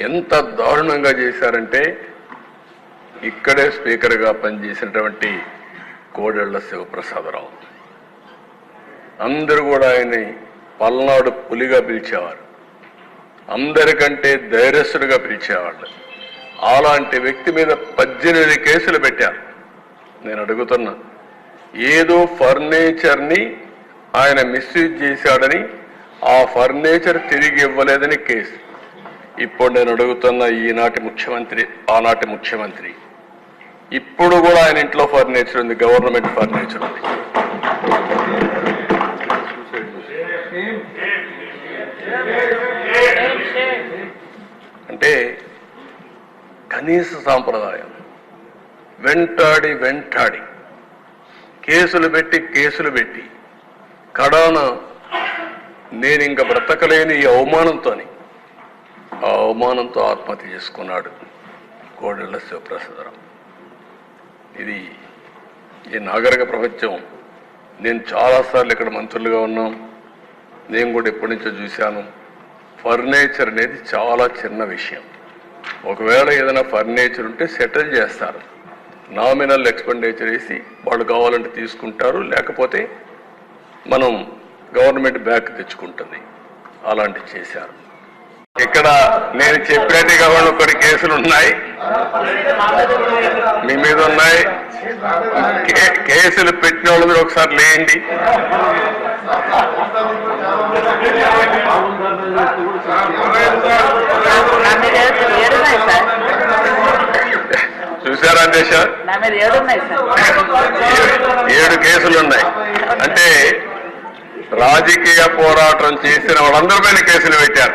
ఎంత దారుణంగా చేశారంటే ఇక్కడే స్పీకర్గా పనిచేసినటువంటి కోడెళ్ళ శివప్రసాదరావు. అందరూ కూడా ఆయన్ని పల్నాడు పులిగా పిలిచేవారు. అందరికంటే ధైర్యస్తుడిగా పిలిచేవాళ్ళు. అలాంటి వ్యక్తి మీద పద్దెనిమిది కేసులు పెట్టారు. నేను అడుగుతున్నా ఏదో ఫర్నిచర్ని ఆయన మిస్యూజ్ చేశాడని ఆ ఫర్నిచర్ తిరిగి ఇవ్వలేదని కేసు. ఇప్పుడు నేను అడుగుతున్న ఈనాటి ముఖ్యమంత్రి ఆనాటి ముఖ్యమంత్రి. ఇప్పుడు కూడా ఆయన ఇంట్లో ఫర్నిచర్ ఉంది గవర్నమెంట్ ఫర్నిచర్ ఉంది. అంటే కనీస సాంప్రదాయం. వెంటాడి వెంటాడి. కేసులు పెట్టి కేసులు పెట్టి. కడాన నేను ఇంక బ్రతకలేని ఈ అవమానంతోని ఆ అవమానంతో ఆత్మహత్య చేసుకున్నాడు కోడెళ్ళ శివప్రసాదరావు. ఇది ఈ నాగరిక ప్రపంచం. నేను చాలాసార్లు ఇక్కడ మంత్రులుగా ఉన్నాం. నేను కూడా ఎప్పటి నుంచో చూశాను. ఫర్నిచర్ అనేది చాలా చిన్న విషయం. ఒకవేళ ఏదైనా ఫర్నిచర్ ఉంటే సెటిల్ చేస్తారు. నామినల్ ఎక్స్పెండిచర్ వేసి వాళ్ళు కావాలంటే తీసుకుంటారు లేకపోతే మనం గవర్నమెంట్ బ్యాక్ తెచ్చుకుంటుంది. అలాంటి చేశారు. ఇక్కడ నేను చెప్పినట్టు కాకుండా కొన్ని కేసులు ఉన్నాయి. మీ మీద ఉన్నాయి. కేసులు పెట్టిన వాళ్ళు మీరు ఒకసారి లేండి. సార్ చూసారా దేశ ఏడు కేసులు ఉన్నాయి. అంటే రాజకీయ పోరాటం చేసిన వాళ్ళందరి పైన కేసులు పెట్టారు.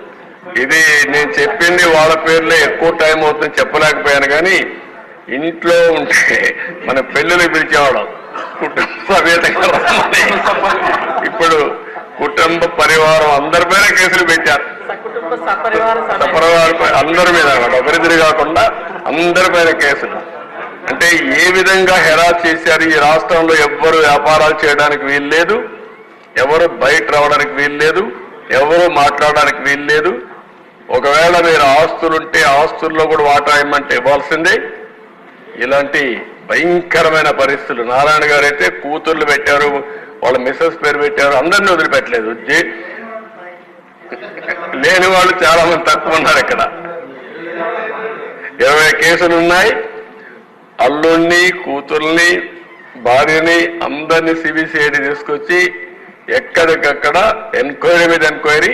ఇది నేను చెప్పింది వాళ్ళ పేర్లే ఎక్కువ టైం అవుతుంది చెప్పలేకపోయాను కానీ ఇంట్లో ఉంటే మన పెళ్ళిళ్ళు పిలిచేవాడు కుటుంబ సమేతంగా ఇప్పుడు కుటుంబ పరివారం అందరి పైన కేసులు పెట్టారు. సపరివారం అందరి మీద అభివృద్ధి ఒకరిద్దరు కాకుండా అందరి పైన కేసులు. అంటే ఏ విధంగా హెరాస్ చేశారు? ఈ రాష్ట్రంలో ఎవ్వరు వ్యాపారాలు చేయడానికి వీలు లేదు ఎవరు బయట రావడానికి వీలు లేదు ఎవరు మాట్లాడడానికి వీలు లేదు ఒకవేళ మీరు ఆస్తులుంటే ఆస్తుల్లో కూడా వాటా ఇమ్మంటే ఇవ్వాల్సిందే. ఇలాంటి భయంకరమైన పరిస్థితులు. నారాయణ గారు అయితే కూతుర్లు పెట్టారు వాళ్ళ మిస్సెస్ పేరు పెట్టారు అందరినీ వదిలిపెట్టలేదు. లేని వాళ్ళు చాలా మంది తక్కువ ఉన్నారు ఇక్కడ. ఇరవై కేసులు ఉన్నాయి. అల్లుణ్ణి కూతుర్ని భార్యని అందరినీ సిబిసిఐడి తీసుకొచ్చి ఎక్కడికక్కడ ఎంక్వైరీ మీద ఎంక్వైరీ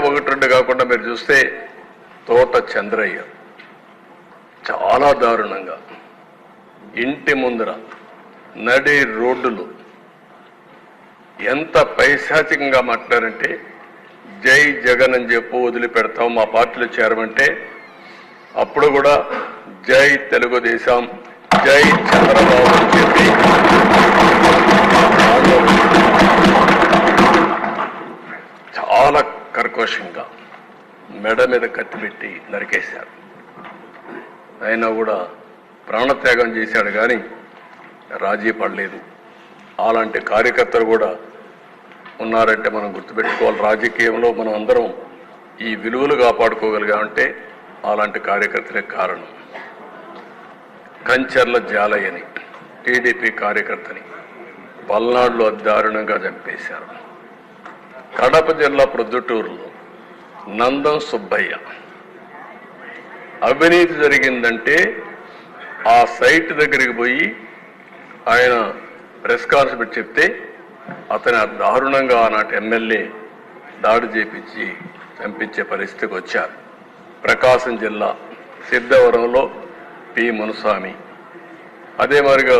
ఒకటి రెండు కాకుండా మీరు చూస్తే తోట చంద్రయ్య చాలా దారుణంగా ఇంటి ముందర నడి రోడ్డులు ఎంత పైశాచికంగా మాట్లాడారంటే జై జగన్ అని చెప్పు వదిలిపెడతాం మా పార్టీలో చేరమంటే అప్పుడు కూడా జై తెలుగుదేశం జై చంద్రబాబు అని చెప్పి మెడ మీద కత్తి పెట్టి నరికేశారు. అయినా కూడా ప్రాణత్యాగం చేశాడు కానీ రాజీ పడలేదు. అలాంటి కార్యకర్తలు కూడా ఉన్నారంటే మనం గుర్తుపెట్టుకోవాలి. రాజకీయంలో మనం అందరం ఈ విలువలు కాపాడుకోగలిగామంటే అలాంటి కార్యకర్తలే కారణం. కంచర్ల జాలయ్యని టీడీపీ కార్యకర్తని పల్నాడులో దారుణంగా చంపేశారు. కడప జిల్లా ప్రొద్దుటూరులో నందం సుబ్బయ్య. అవినీతి జరిగిందంటే ఆ సైట్ దగ్గరికి పోయి ఆయన ప్రెస్ కాన్ఫరెన్స్ చెప్తే అతని దారుణంగా ఆనాటి ఎమ్మెల్యే దాడి చేపించి చంపించే పరిస్థితికి వచ్చారు. ప్రకాశం జిల్లా సిద్ధవరంలో పి. మునుస్వామి అదే మరిగా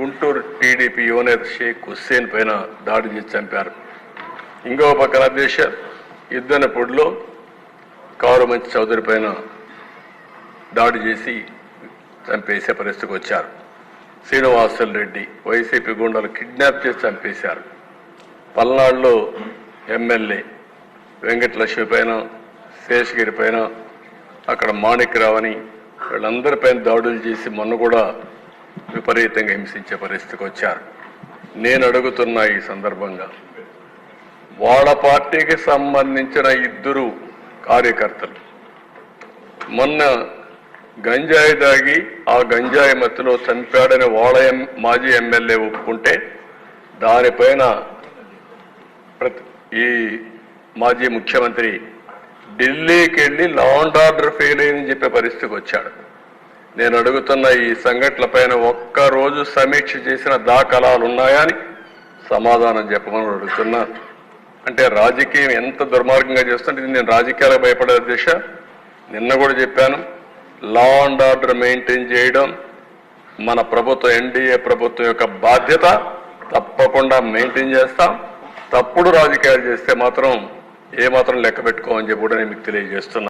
గుంటూరు టీడీపీ యువనేత షేక్ హుస్సేన్ పైన దాడి చేసి చంపారు. ఇంకో పక్కన దేశ యుద్ధనపుడిలో పొడిలో కౌరమంచి చౌదరి పైన దాడి చేసి చంపేసే పరిస్థితికి వచ్చారు. శ్రీనివాసులు రెడ్డి వైసీపీ గుండాలు కిడ్నాప్ చేసి చంపేశారు. పల్నాడులో ఎమ్మెల్యే వెంకటలక్ష్మి పైన శేషగిరి పైన అక్కడ మాణిక్రావని వీళ్ళందరిపైన దాడులు చేసి మొన్న కూడా విపరీతంగా హింసించే పరిస్థితికి వచ్చారు. నేను అడుగుతున్న ఈ సందర్భంగా వాళ్ళ పార్టీకి సంబంధించిన ఇద్దరు కార్యకర్తలు. మొన్న గంజాయి దాగి ఆ గంజాయి మత్తులో చంపాడని వాళ్ళ ఎం- మాజీ ఎమ్మెల్యే ఒప్పుకుంటే దానిపైన ప్రతి ఈ మాజీ ముఖ్యమంత్రి ఢిల్లీకి వెళ్ళి లా అండ్ ఆర్డర్ ఫెయిల్ అయిందని చెప్పే పరిస్థితికి వచ్చాడు. నేను అడుగుతున్న ఈ సంఘటనల పైన ఒక్క రోజు సమీక్ష చేసిన దాఖలాలు ఉన్నాయా అని సమాధానం చెప్పమని అడుగుతున్నాను. అంటే రాజకీయం ఎంత దుర్మార్గంగా చేస్తుంటే నేను రాజకీయాలకు భయపడే దిశ. నిన్న కూడా చెప్పాను లా అండ్ ఆర్డర్ మెయింటైన్ చేయడం మన ప్రభుత్వం ఎన్డీఏ ప్రభుత్వం యొక్క బాధ్యత. తప్పకుండా మెయింటైన్ చేస్తాం. తప్పుడు రాజకీయాలు చేస్తే మాత్రం ఏమాత్రం లెక్క పెట్టుకోమని చెప్పి కూడా నేను మీకు తెలియజేస్తున్నాను